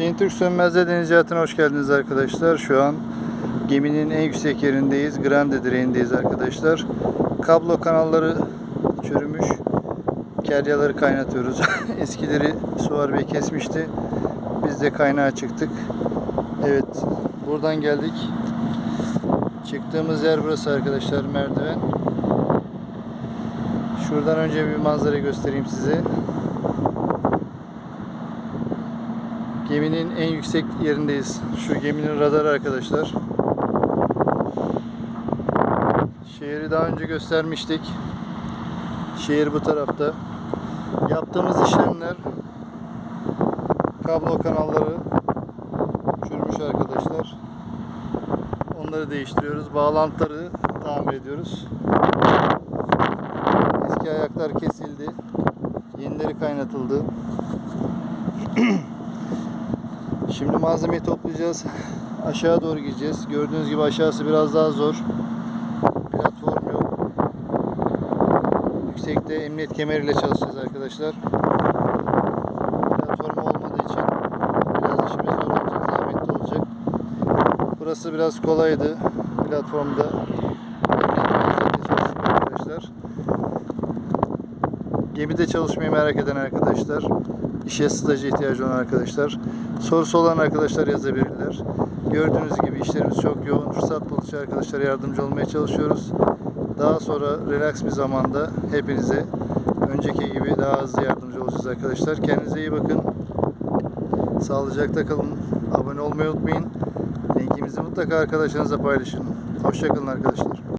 Hüseyin Türk Sönmez'de deniz hayatına hoş geldiniz arkadaşlar. Şu an geminin en yüksek yerindeyiz. Grande direğindeyiz arkadaşlar. Kablo kanalları çürümüş. Keryaları kaynatıyoruz. Eskileri Suvar Bey kesmişti. Biz de kaynağa çıktık. Evet. Buradan geldik. Çıktığımız yer burası arkadaşlar merdiven. Şuradan önce bir manzara göstereyim size. Geminin en yüksek yerindeyiz. Şu geminin radarı arkadaşlar. Şehri daha önce göstermiştik. Şehir bu tarafta. Yaptığımız işlemler kablo kanalları çürümüş arkadaşlar. Onları değiştiriyoruz. Bağlantıları tamir ediyoruz. Eski ayaklar kesildi. Yenileri kaynatıldı. Şimdi malzemeyi toplayacağız. Aşağı doğru gideceğiz. Gördüğünüz gibi aşağısı biraz daha zor. Platform yok. Yüksekte emniyet kemeriyle çalışacağız arkadaşlar. Platform olmadığı için biraz işimiz zor olacak, zahmetli olacak. Burası biraz kolaydı. Platformda emniyet çalışıyor arkadaşlar. Gemide çalışmayı merak eden arkadaşlar, işe stajı ihtiyacı olan arkadaşlar, sorusu olan arkadaşlar yazabilirler. Gördüğünüz gibi işlerimiz çok yoğun. Fırsat buldukça arkadaşlara yardımcı olmaya çalışıyoruz. Daha sonra relax bir zamanda hepinize önceki gibi daha hızlı yardımcı olacağız arkadaşlar. Kendinize iyi bakın. Sağlıcakla kalın. Abone olmayı unutmayın. Linkimizi mutlaka arkadaşlarınızla paylaşın. Hoşçakalın arkadaşlar.